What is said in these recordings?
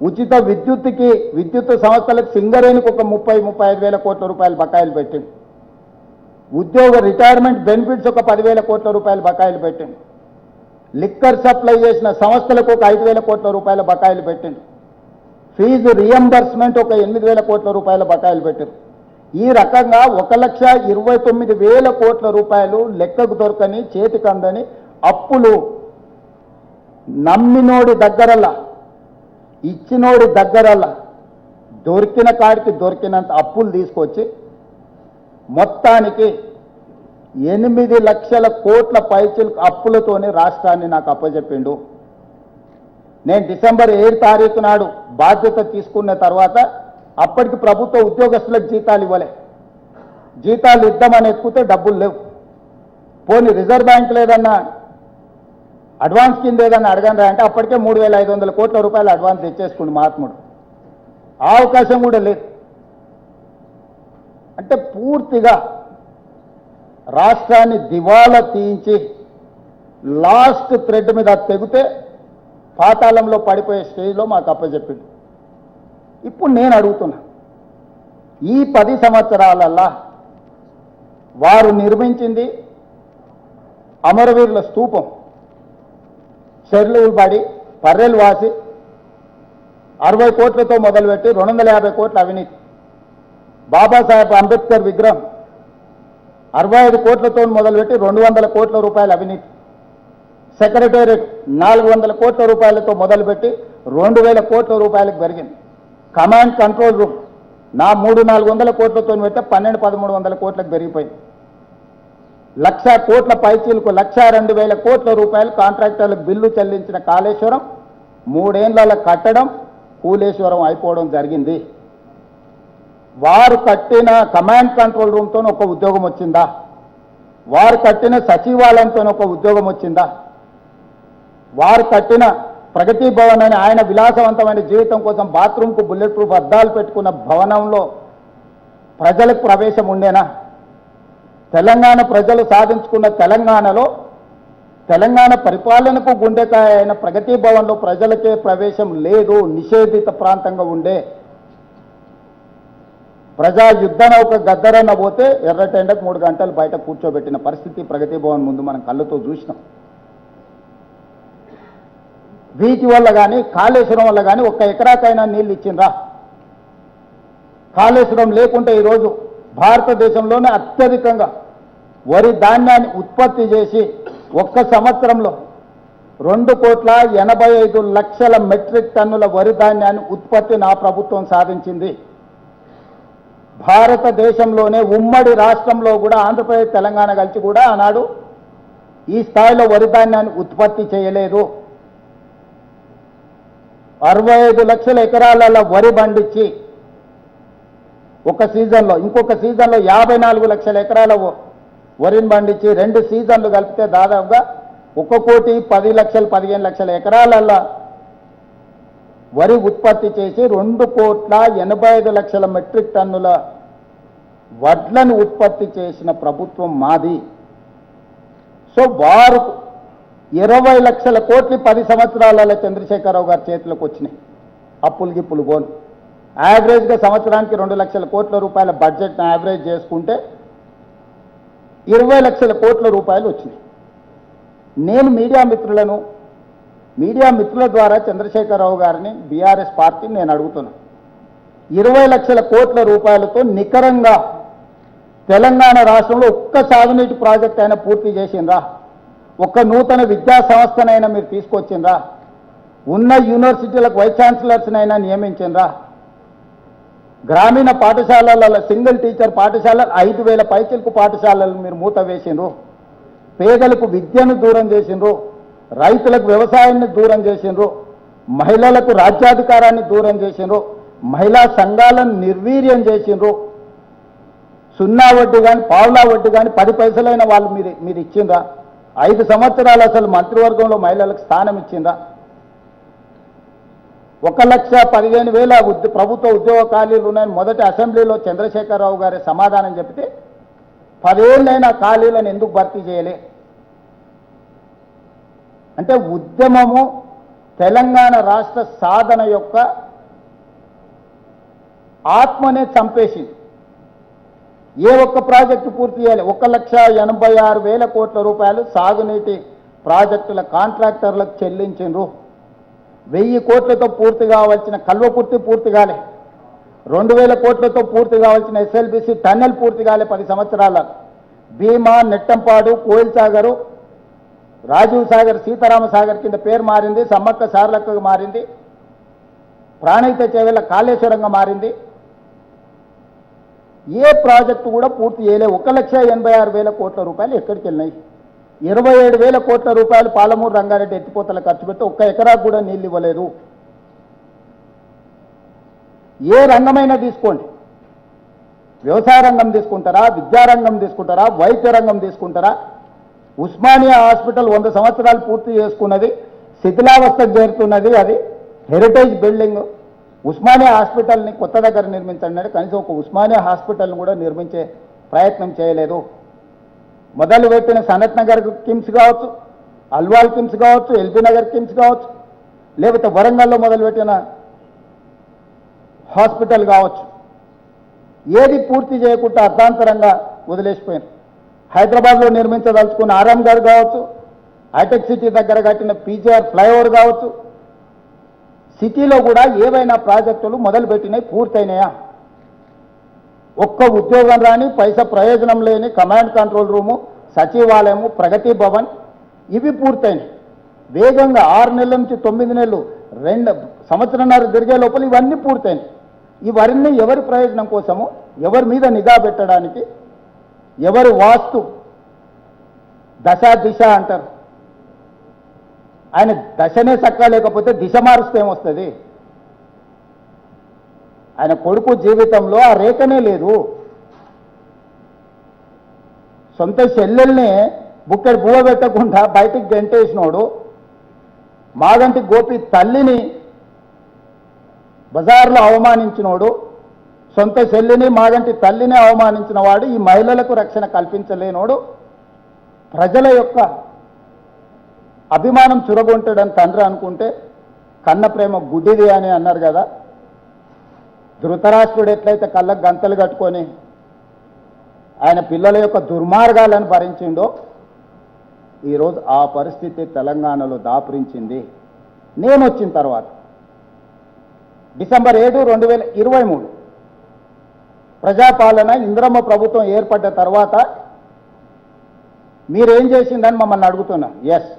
ఉచిత విద్యుత్కి విద్యుత్ సంస్థలకు సింగరేణికి ఒక ముప్పై ముప్పై ఐదు వేల కోట్ల రూపాయలు బకాయిలు పెట్టింది ఉద్యోగ రిటైర్మెంట్ బెనిఫిట్స్ ఒక పదివేల కోట్ల రూపాయలు బకాయిలు పెట్టింది లిక్కర్ సప్లై చేసిన సంస్థలకు ఒక ఐదు వేల కోట్ల రూపాయల బకాయిలు పెట్టింది ఫీజు రియంబర్స్మెంట్ ఒక ఎనిమిది వేల కోట్ల రూపాయల బకాయిలు పెట్టింది ఈ రకంగా ఒక లక్ష ఇరవై తొమ్మిది వేల కోట్ల రూపాయలు లెక్కకు దొరకని చేతికందని అప్పులు నమ్మినోడి దగ్గరలా ఇచ్చినోడి దగ్గరలా దొరికిన కాడికి దొరికినంత అప్పులు తీసుకొచ్చి మొత్తానికి ఎనిమిది లక్షల కోట్ల పైచలు అప్పులతోనే రాష్ట్రాన్ని నాకు అప్పచెప్పిండు నేను డిసెంబర్ ఏడు తారీఖు నాడు బాధ్యత తీసుకున్న తర్వాత అప్పటికి ప్రభుత్వ ఉద్యోగస్తులకు జీతాలు ఇవ్వలే. జీతాలు ఇద్దామని ఎత్తుకుతే డబ్బులు లేవు. పోనీ రిజర్వ్ బ్యాంక్ లేదన్నా అడ్వాన్స్ కింద ఏదైనా అడగండి అంటే అప్పటికే మూడు వేల ఐదు వందల కోట్ల రూపాయలు అడ్వాన్స్ ఇచ్చేసుకుంది మహాత్ముడు. ఆ అవకాశం కూడా లేదు. అంటే పూర్తిగా రాష్ట్రాన్ని దివాలా తీయించి లాస్ట్ థ్రెడ్ మీద తెగితే పాతాళంలో పడిపోయే స్టేజ్లో మాకు అప్పచెప్పింది ఇప్పుడు నేను అడుగుతున్నా ఈ పది సంవత్సరాలల్లా వారు నిర్మించింది అమరవీరుల స్తూపం చెర్లు పడి పర్రెలు వాసి అరవై కోట్లతో మొదలుపెట్టి రెండు వందల యాభై కోట్ల అవినీతి. బాబాసాహెబ్ అంబేద్కర్ విగ్రహం అరవై ఐదు కోట్లతో మొదలుపెట్టి రెండు వందల కోట్ల రూపాయల అవినీతి. సెక్రటేరియట్ నాలుగు వందల కోట్ల రూపాయలతో మొదలుపెట్టి రెండు వేల కోట్ల రూపాయలకు పెరిగింది కమాండ్ కంట్రోల్ రూమ్ నా మూడు నాలుగు వందల కోట్లతో పెడితే పన్నెండు పదమూడు వందల కోట్లకు పెరిగిపోయింది. లక్ష కోట్ల పైచీలకు లక్ష రెండు వేల కోట్ల రూపాయలు కాంట్రాక్టర్లకు బిల్లు చెల్లించిన కాళేశ్వరం మూడేళ్ళ కట్టడం కూలేశ్వరం అయిపోవడం జరిగింది. వారు కట్టిన కమాండ్ కంట్రోల్ రూమ్తో ఒక ఉద్యోగం వచ్చిందా? వారు కట్టిన సచివాలయంతో ఒక ఉద్యోగం వచ్చిందా? వారు కట్టిన ప్రగతి భవన్ అని ఆయన విలాసవంతమైన జీవితం కోసం బాత్రూమ్కు బుల్లెట్ ప్రూఫ్ అద్దాలు పెట్టుకున్న భవనంలో ప్రజలకు ప్రవేశం ఉండేనా? తెలంగాణ ప్రజలు సాధించుకున్న తెలంగాణలో తెలంగాణ పరిపాలనకు గుండెకాయ అయిన ప్రగతి భవన్లో ప్రజలకే ప్రవేశం లేదు నిషేధిత ప్రాంతంగా ఉండే. ప్రజా యుద్ధ నౌక గద్దరన్న పోతే ఎర్రటెండకు మూడు గంటలు బయట కూర్చోబెట్టిన పరిస్థితి ప్రగతి భవన్ ముందు మనం కళ్ళతో చూసినాం. వీటి వల్ల కానీ కాళేశ్వరం వల్ల కానీ ఒక్క ఎకరాకైనా నీళ్ళు ఇచ్చిండ్రా. కాళేశ్వరం లేకుంటే ఈరోజు భారతదేశంలోనే అత్యధికంగా వరి ధాన్యాన్ని ఉత్పత్తి చేసి ఒక్క సంవత్సరంలో రెండు కోట్ల ఎనభై ఐదు లక్షల మెట్రిక్ టన్నుల వరి ధాన్యాన్ని ఉత్పత్తి నా ప్రభుత్వం సాధించింది. భారతదేశంలోనే ఉమ్మడి రాష్ట్రంలో కూడా ఆంధ్రప్రదేశ్ తెలంగాణ కలిసి కూడా ఆనాడు ఈ స్థాయిలో వరి ధాన్యాన్ని ఉత్పత్తి చేయలేదు. అరవై ఐదు లక్షల ఎకరాలలో వరి పండించి ఒక సీజన్లో ఇంకొక సీజన్లో యాభై నాలుగు లక్షల ఎకరాల వరిని పండించి రెండు సీజన్లు కలిపితే దాదాపుగా ఒక కోటి పది లక్షలు పదిహేను లక్షల ఎకరాలల్లో వరి ఉత్పత్తి చేసి రెండు కోట్ల ఎనభై ఐదు లక్షల మెట్రిక్ టన్నుల వడ్లను ఉత్పత్తి చేసిన ప్రభుత్వం మాది. సో వారు ఇరవై లక్షల కోట్లు పది సంవత్సరాలలో చంద్రశేఖరరావు గారి చేతిలోకి వచ్చినాయి. అప్పులు గిప్పులు పోను. యావరేజ్గా సంవత్సరానికి రెండు లక్షల కోట్ల రూపాయల బడ్జెట్ను యావరేజ్ చేసుకుంటే ఇరవై లక్షల కోట్ల రూపాయలు వచ్చినాయి. నేను మీడియా మిత్రులను మీడియా మిత్రుల ద్వారా చంద్రశేఖరరావు గారిని బీఆర్ఎస్ పార్టీని నేను అడుగుతున్నాను ఇరవై లక్షల కోట్ల రూపాయలతో నికరంగా తెలంగాణ రాష్ట్రంలో ఒక్క సాగునీటి ప్రాజెక్ట్ అయినా పూర్తి చేసిండ్రా. ఒక్క నూతన విద్యా సంస్థనైనా మీరు తీసుకొచ్చిండ్రా. ఉన్న యూనివర్సిటీలకు వైస్ ఛాన్సలర్స్నైనా నియమించిండ్రా. గ్రామీణ పాఠశాలలలో సింగిల్ టీచర్ పాఠశాల ఐదు వేల పైచిలకు పాఠశాలలు మీరు మూత వేసిండ్రు. పేదలకు విద్యను దూరం చేసిండ్రు. రైతులకు వ్యవసాయాన్ని దూరం చేసిండ్రు. మహిళలకు రాజ్యాధికారాన్ని దూరం చేసిండ్రు. మహిళా సంఘాలను నిర్వీర్యం చేసిండ్రు. సున్నా వడ్డీ కానీ పావులా వడ్డీ కానీ పది పైసలైన వాళ్ళు మీరు మీరు ఇచ్చిందా ఐదు సంవత్సరాలు అసలు మంత్రివర్గంలో మహిళలకు స్థానం ఇచ్చిందా ఒక లక్ష పదిహేను వేల ప్రభుత్వ ఉద్యోగ ఖాళీలు ఉన్నాయని మొదటి అసెంబ్లీలో చంద్రశేఖరరావు గారి సమాధానం చెప్తే పదేళ్ళైనా ఖాళీలను ఎందుకు భర్తీ చేయలే? అంటే ఉద్యమము తెలంగాణ రాష్ట్ర సాధన యొక్క ఆత్మనే చంపేసింది. ఏ ఒక్క ప్రాజెక్టు పూర్తి చేయాలి? ఒక లక్ష ఎనభై ఆరు వేల కోట్ల రూపాయలు సాగునీటి ప్రాజెక్టుల కాంట్రాక్టర్లకు చెల్లించిండ్రు వెయ్యి కోట్లతో పూర్తి కావాల్సిన కల్వకుర్తి పూర్తి కాలే రెండు వేల కోట్లతో పూర్తి కావాల్సిన ఎస్ఎల్బిసి టన్నెల్ పూర్తి కాలే పది సంవత్సరాల. భీమా నెట్టంపాడు కోయిల్ సాగరు రాజీవ్ సాగర్ సీతారామ సాగర్ కింద పేరు మారింది సమ్మక్క సార్లక్కగా మారింది ప్రాణహిత చేవెళ్ళ కాళేశ్వరంగా మారింది. ఏ ప్రాజెక్టు కూడా పూర్తి చేయలే. ఒక లక్ష ఎనభై ఆరు వేల కోట్ల రూపాయలు ఎక్కడికి వెళ్ళినాయి ఇరవై ఏడు వేల కోట్ల రూపాయలు పాలమూరు రంగారెడ్డి ఎత్తిపోతల ఖర్చు పెట్టి ఒక్క ఎకరాకు కూడా నీళ్ళు ఇవ్వలేదు. ఏ రంగమైనా తీసుకోండి. వ్యవసాయ రంగం తీసుకుంటారా? విద్యారంగం తీసుకుంటారా? వైద్య రంగం తీసుకుంటారా? ఉస్మానియా హాస్పిటల్ వంద సంవత్సరాలు పూర్తి చేసుకున్నది శిథిలావస్థకు చేరుతున్నది అది. Heritage building. ఉస్మానియా హాస్పిటల్ని కొత్త దగ్గర నిర్మించండి. కనీసం ఒక ఉస్మానియా హాస్పిటల్ని కూడా నిర్మించే ప్రయత్నం చేయలేదు. మొదలుపెట్టిన సనత్ నగర్ కిమ్స్ కావచ్చు అల్వాల్ కిమ్స్ కావచ్చు ఎల్బీ నగర్ కిమ్స్ కావచ్చు లేకపోతే వరంగల్లో మొదలుపెట్టిన హాస్పిటల్ కావచ్చు. ఏది పూర్తి చేయకుండా అర్ధాంతరంగా వదిలేసిపోయింది హైదరాబాద్లో నిర్మించదలుచుకున్న ఆరాంఘర్ కావచ్చు హైటెక్ సిటీ దగ్గర కట్టిన పీజీఆర్ ఫ్లైఓవర్ కావచ్చు సిటీలో కూడా ఏవైనా ప్రాజెక్టులు మొదలుపెట్టినాయి పూర్తయినాయా? ఒక్క ఉద్యోగం రాని పైసా ప్రయోజనం లేని కమాండ్ కంట్రోల్ రూము సచివాలయము ప్రగతి భవన్ ఇవి పూర్తయినాయి. వేగంగా ఆరు నెలల నుంచి తొమ్మిది నెలలు రెండు సంవత్సరంన్నర తిరిగే లోపల ఇవన్నీ పూర్తయినాయి. ఇవన్నీ ఎవరి ప్రయోజనం కోసము ఎవరి మీద నిఘా పెట్టడానికి ఎవరి వాస్తు దశ దిశ అంటారు. ఆయన దశనే సక్క లేకపోతే దిశ మారుస్తే ఏమొస్తుంది? ఆయన కొడుకు జీవితంలో ఆ రేఖనే లేదు. సొంత చెల్లెల్ని బుక్కడి బువ్వ పెట్టకుండా బయటికి గెంటేసినోడు మాగంటి గోపి తల్లిని బజార్లో అవమానించినోడు సొంత చెల్లిని మాగంటి తల్లిని అవమానించిన వాడు ఈ మహిళలకు రక్షణ కల్పించలేనోడు. ప్రజల యొక్క అభిమానం చురగొంటాడని తండ్రి అనుకుంటే కన్న ప్రేమ గుడ్డిది అని అన్నారు కదా. ధృతరాష్ట్రుడు ఎట్లయితే కళ్ళకు గంతలు కట్టుకొని ఆయన పిల్లల యొక్క దుర్మార్గాలను భరించిండో ఈరోజు ఆ పరిస్థితి తెలంగాణలో దాపురించింది. నేను వచ్చిన తర్వాత డిసెంబర్ ఏడు రెండు వేల ఇరవై మూడు ప్రజాపాలన ఇంద్రమ్మ ప్రభుత్వం ఏర్పడ్డ తర్వాత మీరేం చేసిందని మమ్మల్ని అడుగుతున్నా. ఎస్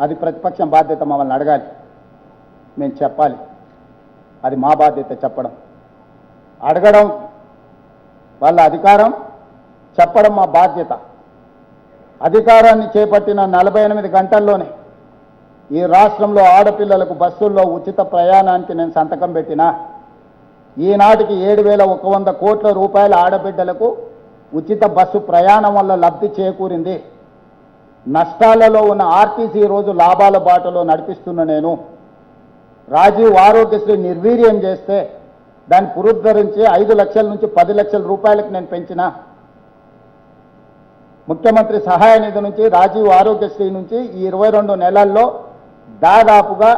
అది ప్రతిపక్షం బాధ్యత మమ్మల్ని అడగాలి. మేము చెప్పాలి. అది మా బాధ్యత చెప్పడం. అడగడం వాళ్ళ అధికారం చెప్పడం మా బాధ్యత. అధికారాన్ని చేపట్టిన నలభై ఎనిమిది గంటల్లోనే ఈ రాష్ట్రంలో ఆడపిల్లలకు బస్సుల్లో ఉచిత ప్రయాణానికి నేను సంతకం పెట్టినా. ఈనాటికి ఏడు వేల ఒక వంద కోట్ల రూపాయల ఆడబిడ్డలకు ఉచిత బస్సు ప్రయాణం వల్ల లబ్ధి చేకూరింది. నష్టాలలో ఉన్న ఆర్టీసీ రోజు లాభాల బాటలో నడిపిస్తున్న నేను. రాజీవ్ ఆరోగ్యశ్రీ నిర్వీర్యం చేస్తే దాన్ని పునరుద్ధరించి ఐదు లక్షల నుంచి పది లక్షల రూపాయలకు నేను పెంచిన. ముఖ్యమంత్రి సహాయ నిధి నుంచి రాజీవ్ ఆరోగ్యశ్రీ నుంచి ఈ ఇరవై రెండు నెలల్లో దాదాపుగా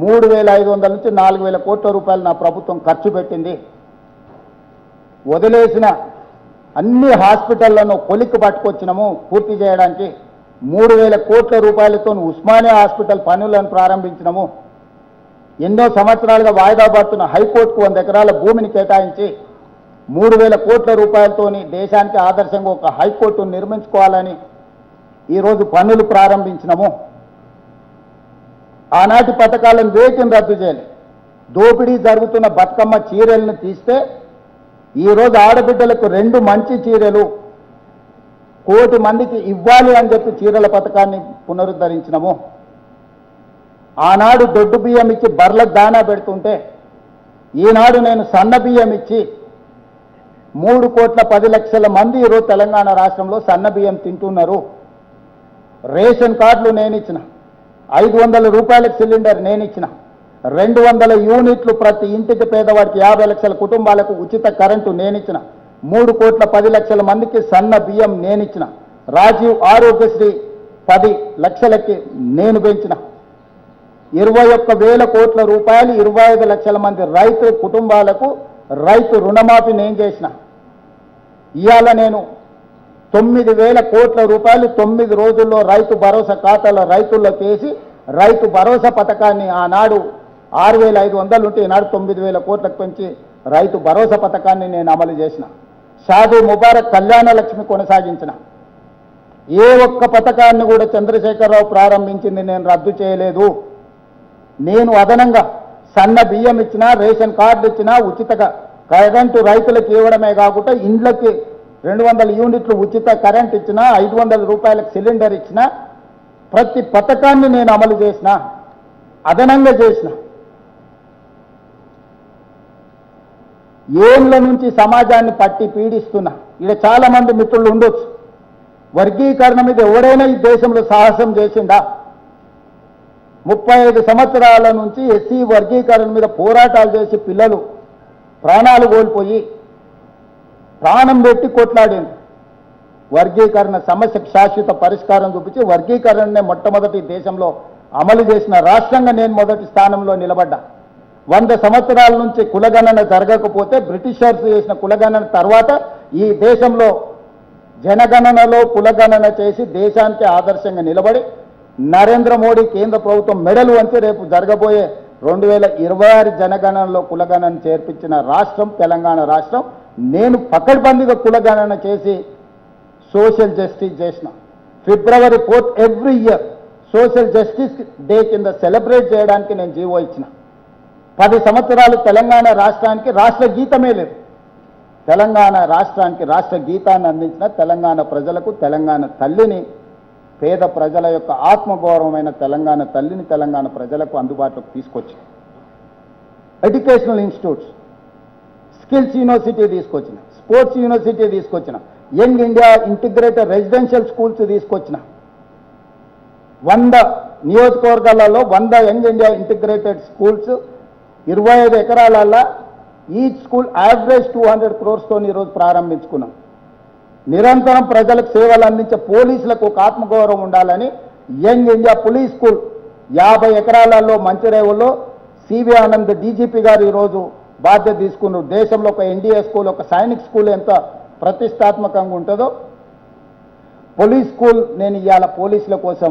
మూడు వేల ఐదు వందల నుంచి నాలుగు వేల కోట్ల రూపాయలు నా ప్రభుత్వం ఖర్చు పెట్టింది. వదిలేసిన అన్ని హాస్పిటళ్ళను కొలిక్కి పట్టుకొచ్చినాము పూర్తి చేయడానికి. మూడు వేల కోట్ల రూపాయలతో ఉస్మానియా హాస్పిటల్ పనులను ప్రారంభించినాము. ఎన్నో సంవత్సరాలుగా వాయిదా పడుతున్న హైకోర్టుకు వంద ఎకరాల భూమిని కేటాయించి మూడు వేల కోట్ల రూపాయలతోని దేశానికి ఆదర్శంగా ఒక హైకోర్టును నిర్మించుకోవాలని ఈరోజు పనులు ప్రారంభించినము. ఆనాటి పథకాలను వేటిని రద్దు చేయాలి. దోపిడీ జరుగుతున్న బతుకమ్మ చీరలను తీస్తే ఈరోజు ఆడబిడ్డలకు రెండు మంచి చీరలు కోటి మందికి ఇవ్వాలి అని చెప్పి చీరల పథకాన్ని పునరుద్ధరించినము. ఆనాడు దొడ్డు బియ్యం ఇచ్చి బర్లకు దానా పెడుతుంటే ఈనాడు నేను సన్న బియ్యం ఇచ్చి మూడు కోట్ల పది లక్షల మంది ఈరోజు తెలంగాణ రాష్ట్రంలో సన్న బియ్యం తింటున్నారు. రేషన్ కార్డులు నేను ఇచ్చిన ఐదు వందల రూపాయలకు సిలిండర్ నేను ఇచ్చిన రెండు వందల యూనిట్లు ప్రతి ఇంటికి పేదవాడికి యాభై లక్షల కుటుంబాలకు ఉచిత కరెంటు నేనిచ్చిన మూడు కోట్ల పది లక్షల మందికి సన్న బియ్యం నేను ఇచ్చిన రాజీవ్ ఆరోగ్యశ్రీ పది లక్షలకి నేను పెంచిన. ఇరవై ఒక్క వేల కోట్ల రూపాయలు ఇరవై ఐదు లక్షల మంది రైతు కుటుంబాలకు రైతు రుణమాఫీ నేను చేసిన. ఇవాళ నేను తొమ్మిది వేల కోట్ల రూపాయలు తొమ్మిది రోజుల్లో రైతు భరోసా ఖాతాలో రైతుల్లోకి వేసి రైతు భరోసా పథకాన్ని ఆనాడు ఆరు వేల ఐదు వందలు ఉంటే ఈనాడు తొమ్మిది వేల కోట్లకు పెంచి రైతు భరోసా పథకాన్ని నేను అమలు చేసిన. షాదీ ముబారక్ కళ్యాణ లక్ష్మి కొనసాగించిన. ఏ ఒక్క పథకాన్ని కూడా చంద్రశేఖరరావు ప్రారంభించింది నేను రద్దు చేయలేదు. నేను అదనంగా సన్న బియ్యం ఇచ్చినా రేషన్ కార్డు ఇచ్చినా ఉచితగా కరెంటు రైతులకు ఇవ్వడమే కాకుండా ఇండ్లకి రెండు వందల యూనిట్లు ఉచిత కరెంట్ ఇచ్చినా ఐదు వందల రూపాయలకు సిలిండర్ ఇచ్చినా ప్రతి పథకాన్ని నేను అమలు చేసిన అదనంగా చేసిన ఏళ్ళ నుంచి సమాజాన్ని పట్టి పీడిస్తున్నా. ఇక్కడ చాలా మంది మిత్రులు ఉండొచ్చు. వర్గీకరణ మీద ఎవడైనా ఈ దేశంలో సాహసం చేసిందా ముప్పై ఐదు సంవత్సరాల నుంచి ఎస్సీ వర్గీకరణ మీద పోరాటాలు చేసి పిల్లలు ప్రాణాలు కోల్పోయి ప్రాణం పెట్టి కొట్లాడింది వర్గీకరణ సమస్యకు శాశ్వత పరిష్కారం చూపించి వర్గీకరణనే మొట్టమొదటి దేశంలో అమలు చేసిన రాష్ట్రంగా నేను మొదటి స్థానంలో నిలబడ్డా. వంద సంవత్సరాల నుంచి కులగణన జరగకపోతే బ్రిటిషర్స్ చేసిన కులగణన తర్వాత ఈ దేశంలో జనగణనలో కులగణన చేసి దేశానికి ఆదర్శంగా నిలబడి నరేంద్ర మోడీ కేంద్ర ప్రభుత్వం మెడలు వంచి రేపు జరగబోయే రెండు వేల ఇరవై ఆరు జనగణనలో కులగణన చేర్పించిన రాష్ట్రం తెలంగాణ రాష్ట్రం నేను పకడ్బందీగా కులగణన చేసి సోషల్ జస్టిస్ చేసిన. February fourth every year social justice day కింద సెలబ్రేట్ చేయడానికి నేను జీవో ఇచ్చిన. పది సంవత్సరాలు తెలంగాణ రాష్ట్రానికి రాష్ట్ర గీతమే లేదు. తెలంగాణ రాష్ట్రానికి రాష్ట్ర గీతాన్ని అందించిన తెలంగాణ ప్రజలకు తెలంగాణ తల్లిని పేద ప్రజల యొక్క ఆత్మగౌరవమైన తెలంగాణ తల్లిని తెలంగాణ ప్రజలకు అందుబాటులోకి తీసుకొచ్చి ఎడ్యుకేషనల్ ఇన్స్టిట్యూట్స్ స్కిల్స్ యూనివర్సిటీ తీసుకొచ్చిన స్పోర్ట్స్ యూనివర్సిటీ తీసుకొచ్చిన young India integrated residential schools తీసుకొచ్చిన. వంద నియోజకవర్గాలలో వంద యంగ్ ఇండియా ఇంటిగ్రేటెడ్ స్కూల్స్ ఇరవై ఐదు ఎకరాలల్లో each school average two hundred క్రోర్స్తో ఈరోజు ప్రారంభించుకున్నాం. నిరంతరం ప్రజలకు సేవలు అందించే పోలీసులకు ఒక ఆత్మగౌరవం ఉండాలని యంగ్ ఇండియా పోలీస్ స్కూల్ యాభై ఎకరాలలో మంచిరేవుల్లో సివి ఆనంద్ డీజీపీ గారు ఈరోజు బాధ్యత తీసుకున్నారు. దేశంలో ఒక ఎన్డీఏ స్కూల్ ఒక సైనిక్ స్కూల్ ఎంత ప్రతిష్టాత్మకంగా ఉంటుందో పోలీస్ స్కూల్ నేను ఇవాళ పోలీసుల కోసం